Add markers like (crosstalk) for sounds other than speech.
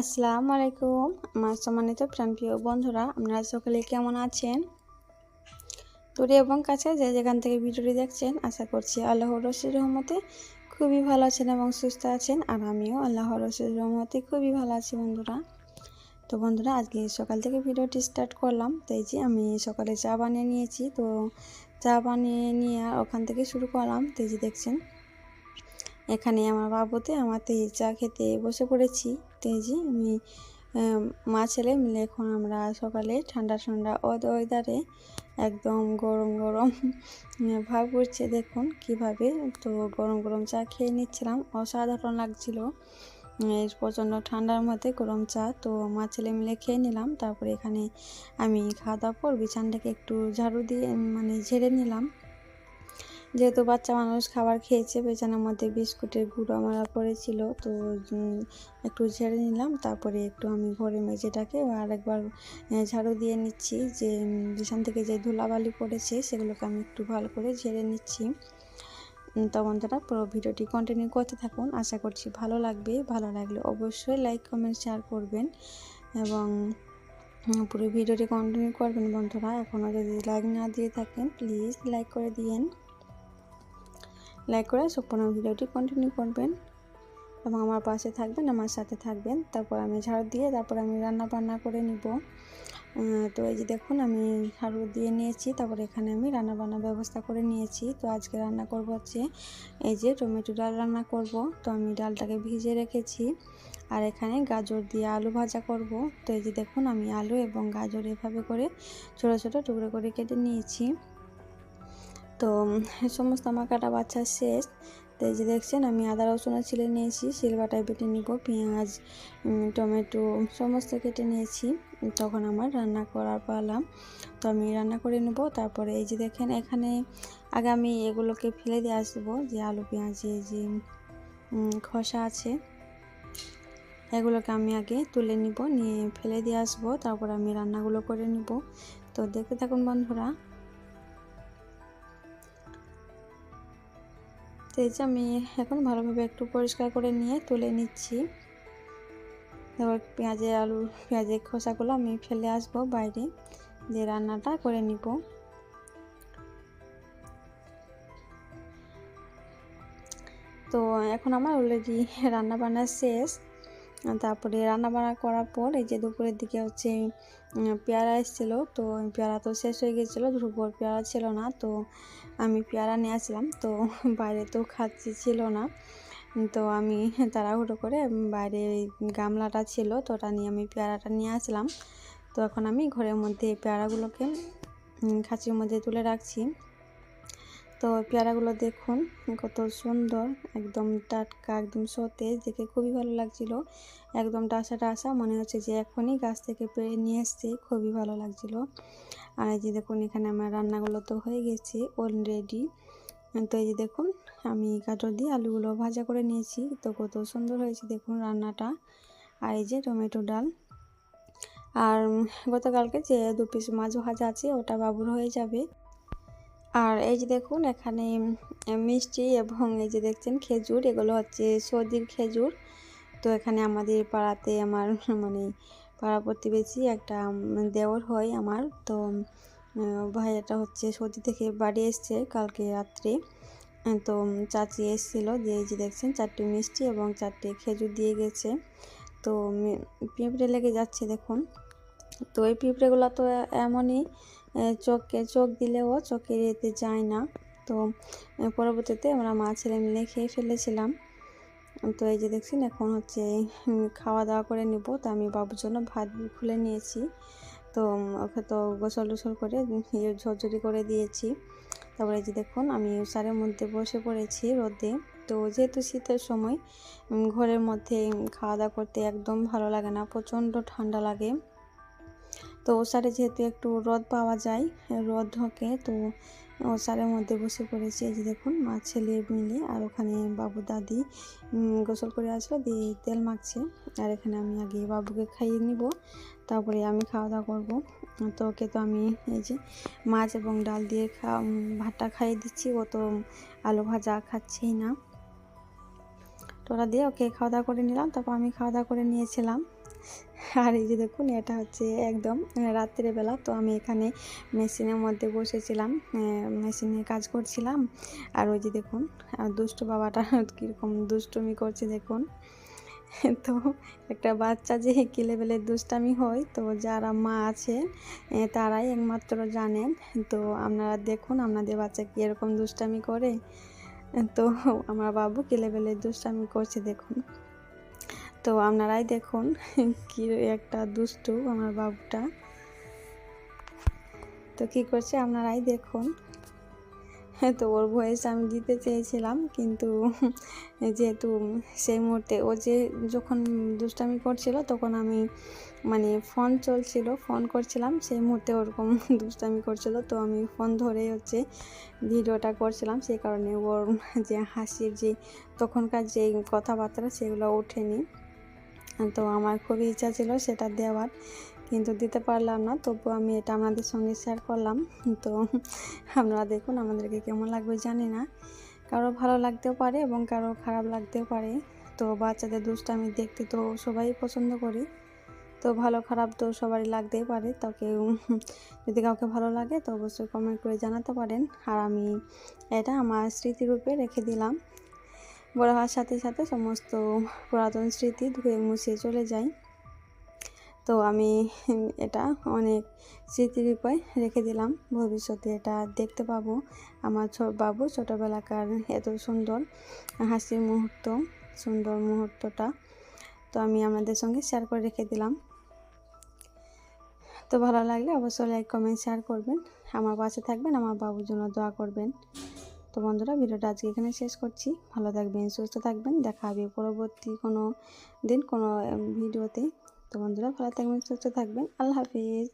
আসসালামু আলাইকুম, আমার সম্মানিত প্রাণপ্রিয় বন্ধুরা, আপনারা সকলে কেমন আছেন? দূরে এবং কাছে যে যেখান থেকে ভিডিওটি দেখছেন, আশা করছি আল্লাহ রসির রহমতে খুবই ভালো আছেন এবং সুস্থ আছেন, আর আমিও আল্লাহর রসির রহমতে খুবই ভালো আছি বন্ধুরা। তো বন্ধুরা, আজকে সকাল থেকে ভিডিওটি স্টার্ট করলাম তাই যে আমি সকালে চা বানিয়ে নিয়েছি, তো চা বানিয়ে নিয়ে ওখান থেকে শুরু করলাম তাই যে দেখছেন এখানে আমার বাবুতে আমার তেজ চা খেতে বসে পড়েছি। তেজি, আমি মা ছেলে মিলে এখন আমরা সকালে ঠান্ডা ঠান্ডা ওয়েদারে একদম গরম গরম ভাব করছে দেখুন কীভাবে। তো গরম গরম চা খেয়ে নিচ্ছিলাম, অসাধারণ লাগছিল। প্রচণ্ড ঠান্ডার মধ্যে গরম চা তো মা ছেলে মিলে খেয়ে নিলাম। তারপরে এখানে আমি খাওয়া দাওয়ার পর বিছানটাকে একটু ঝাড়ু দিয়ে মানে ঝেড়ে নিলাম। যেহেতু বাচ্চা মানুষ খাবার খেয়েছে, বেচানার মধ্যে বিস্কুটের গুঁড়ো মারা পড়েছিল, তো একটু ঝেড়ে নিলাম, তারপরে একটু আমি ঘরে মেঝেটাকে আরেকবার ঝাড়ু দিয়ে নিচ্ছি, যে বিছান থেকে যে ধুলাবালি পড়েছে, সেগুলোকে আমি একটু ভালো করে ঝেড়ে নিচ্ছি। তো বন্ধুরা, পুরো ভিডিওটি কন্টিনিউ করতে থাকুন, আশা করছি ভালো লাগবে, ভালো লাগলে অবশ্যই লাইক কমেন্ট শেয়ার করবেন, এবং পুরো ভিডিওটি কন্টিনিউ করবেন বন্ধুরা এখনও যদি লাইক না দিয়ে থাকেন প্লিজ লাইক করে দিয়েন। লাইক করে সম্পূর্ণ ভিডিওটি কন্টিনিউ করবেন এবং আমার পাশে থাকবেন, আমার সাথে থাকবেন। তারপর আমি ঝাড়ু দিয়ে তারপর আমি রান্না বান্না করে নিব। তো এই যে দেখুন, আমি ঝাড়ু দিয়ে নিয়েছি, তারপর এখানে আমি রান্না বান্নার ব্যবস্থা করে নিয়েছি। তো আজকে রান্না করব হচ্ছে এই যে টমেটো ডাল রান্না করব। তো আমি ডালটাকে ভিজে রেখেছি আর এখানে গাজর দিয়ে আলু ভাজা করব। তো এই যে দেখুন, আমি আলু এবং গাজর এভাবে করে ছোট ছোট টুকরো করে কেটে নিয়েছি। তো সমস্ত আমার কাটা বাচ্চা শেষ। তো এই যে দেখছেন, আমি আদা, রসুন ছিলে নিয়েছি শিলবাটায় বেটে নিব, পেঁয়াজ টমেটো, সমস্ত কেটে নিয়েছি। তখন আমার রান্না করার পালাম তো আমি রান্না করে নেব, তারপরে এই যে দেখেন, এখানে আগে আমি এগুলোকে ফেলে দিয়ে আসব, যে আলু, পেঁয়াজে যে খসা আছে। এগুলোকে আমি আগে তুলে নিব, নিয়ে ফেলে দিয়ে আসব, তারপর আমি রান্নাগুলো করে নিব। তো দেখতে থাকুন বন্ধুরা তো এই যে আমি এখন ভালোভাবে একটু পরিষ্কার করে নিয়ে তুলে নিচ্ছি। তারপর পেঁয়াজের আলু, পেঁয়াজের খোসাগুলো আমি ফেলে আসব বাইরে যে রান্নাটা করে নিব। তো এখন আমার অলরেডি রান্না বান্না শেষ। তারপরে রান্না বান্না করার পর এই যে দুপুরের দিকে হচ্ছে পেয়ারা এসেছিল। তো পেয়ারা তো শেষ হয়ে গেছিল, দুপুর পেয়ারা ছিল না। তো আমি পেয়ারা নিয়ে আসলাম। তো বাইরে তো খাচ্ছি ছিল না। তো আমি তাড়াহুড়ো করে বাইরে গামলাটা ছিল, তো ওটা নিয়ে আমি পেয়ারাটা নিয়ে আসলাম। তো এখন আমি ঘরের মধ্যে পেয়ারাগুলোকে খাঁচির মধ্যে তুলে রাখছি। তো পেয়ারাগুলো দেখুন, কত সুন্দর, একদম টাটকা, একদম সতেজ, দেখে খুবই ভালো লাগছিল। একদম টাসা টাসা, মনে হচ্ছে যে এখনই গাছ থেকে পেরে নিয়ে এসছে, খুবই ভালো লাগছিল। আর এই যে দেখুন, এখানে আমার রান্নাগুলো তো হয়ে গেছে অলরেডি তো এই যে দেখুন, আমি কাটো দিয়ে আলুগুলো ভাজা করে নিয়েছি, তো কত সুন্দর হয়েছে দেখুন রান্নাটা। আর এই যে টমেটো ডাল। আর গতকালকে যে দু পিস মাছ ভাজা আছে, ওটা বাবুর হয়ে যাবে। আর এই যে দেখুন, এখানে মিষ্টি এবং এই যে দেখছেন খেজুর, এগুলো হচ্ছে সর্দির খেজুর। তো এখানে আমাদের পাড়াতে আমার (laughs) মানে পাড়া প্রতিবেশী একটা দেওর হয় আমার। তো ভাইয়াটা হচ্ছে সর্দি থেকে বাড়ি এসছে কালকে রাত্রে। তো চাচি এসেছিল যে, এই যে দেখছেন চারটি মিষ্টি এবং চারটি খেজুর দিয়ে গেছে। তো পিঁপড়ে লেগে যাচ্ছে দেখুন। তো এই পিঁপড়েগুলো তো এমনই চোখে চোখ দিলেও চোখের এতে যায় না। তো পরবর্তীতে আমরা মা ছেলে মিলে খেয়ে ফেলেছিলাম। তো এই যে দেখছেন, এখন হচ্ছে খাওয়া দাওয়া করে নিব। তো আমি বাবুর জন্য ভাত খুলে নিয়েছি। তো ওকে তো গোসল টোসল করে ঝরঝরি করে দিয়েছি। তারপরে এই যে দেখুন, আমি উষারের মধ্যে বসে পড়েছি রোদে। তো যেহেতু শীতের সময় ঘরের মধ্যে খাওয়া দাওয়া করতে একদম ভালো লাগে না, প্রচণ্ড ঠান্ডা লাগে। তো ওসারে যেহেতু একটু রদ পাওয়া যায়, রদ ঢোকে, তো, ও ওসারের মধ্যে বসে পড়েছি। এই যে দেখুন, মা, ছেলে মিলে আর ওখানে বাবু, দাদি গোসল করে আসলো, দিয়ে তেল মাখছে। আর এখানে আমি আগে বাবুকে খাইয়ে নিব, তারপরে আমি খাওয়া দাওয়া করব। তো ওকে তো আমি এই যে মাছ এবং ডাল দিয়ে খা ভাতটা খাইয়ে দিচ্ছি। ও তো আলু ভাজা খাচ্ছেই না। তো ওরা দিয়ে ওকে খাওয়া দাওয়া করে নিলাম, তারপর আমি খাওয়া দাওয়া করে নিয়েছিলাম। আর এই যে দেখুন এটা হচ্ছে একদম রাত্রেবেলা তো আমি এখানে মেশিনের মধ্যে বসেছিলাম মেশিনে কাজ করছিলাম। আর ওই যে দেখুন দুষ্টু বাবাটা (laughs) কীরকম দুষ্টুমি করছে দেখুন। (laughs) তো একটা বাচ্চা যে কী লেভেলের দুষ্টামি হয় তো যারা মা আছেন এ, তারাই একমাত্র জানেন। তো আপনারা দেখুন আপনাদের বাচ্চা কী এরকম দুষ্টামি করে? তো আমার বাবু কী লেভেলের দুষ্টামি করছে দেখুন। তো আপনারাই দেখুন কি একটা দুষ্টু আমার বাবুটা। তো কি করছে আপনারাই দেখুন। তো ওর ভয়েস আমি দিতে চেয়েছিলাম, কিন্তু যেহেতু সেই মুহূর্তে ও যে যখন দুষ্টামি করছিল তখন আমি মানে ফোন চলছিল ফোন করছিলাম, সেই মুহূর্তে ওরকম দুষ্টামি করছিল। তো আমি ফোন ধরেই হচ্ছে ভিডিওটা করছিলাম, সেই কারণে ওর যে হাসির যে তখনকার যে কথাবার্তা সেগুলো ওঠেনি। তো আমার খুবই ইচ্ছা ছিল সেটা দেওয়ার, কিন্তু দিতে পারলাম না। তবু আমি এটা আপনাদের সঙ্গে শেয়ার করলাম। তো আপনারা দেখুন আমাদেরকে কেমন লাগবে জানি না। কারও ভালো লাগতেও পারে এবং কারও খারাপ লাগতেও পারে। তো বাচ্চাদের দুষ্টামি দেখতে তো সবাই পছন্দ করি। তো ভালো খারাপ তো সবারই লাগতেই পারে। তো কেউ যদি কাউকে ভালো লাগে তো অবশ্যই কমেন্ট করে জানাতে পারেন। আর আমি এটা আমার স্মৃতিরূপে রেখে দিলাম। বড় হওয়ার সাথে সাথে সমস্ত পুরাতন স্মৃতি ধুয়ে মুছিয়ে চলে যায় তো আমি এটা অনেক স্মৃতির উপায় রেখে দিলাম। ভবিষ্যতে এটা দেখতে পাবো। আমার বাবু ছোটোবেলাকার এত সুন্দর হাসির মুহূর্ত, সুন্দর মুহূর্তটা তো আমি আপনাদের সঙ্গে শেয়ার করে রেখে দিলাম। তো ভালো লাগলে অবশ্যই লাইক কমেন্ট শেয়ার করবেন। আমার পাশে থাকবেন, আমার বাবুর জন্য দোয়া করবেন। তো বন্ধুরা ভিডিওটা আজকে এখানে শেষ করছি। ভালো থাকবেন, সুস্থ থাকবেন। দেখা হবে পরবর্তী কোনো দিন, কোনো ভিডিওতে। তো বন্ধুরা ভালো থাকবেন, সুস্থ থাকবেন। আল্লাহ হাফিজ।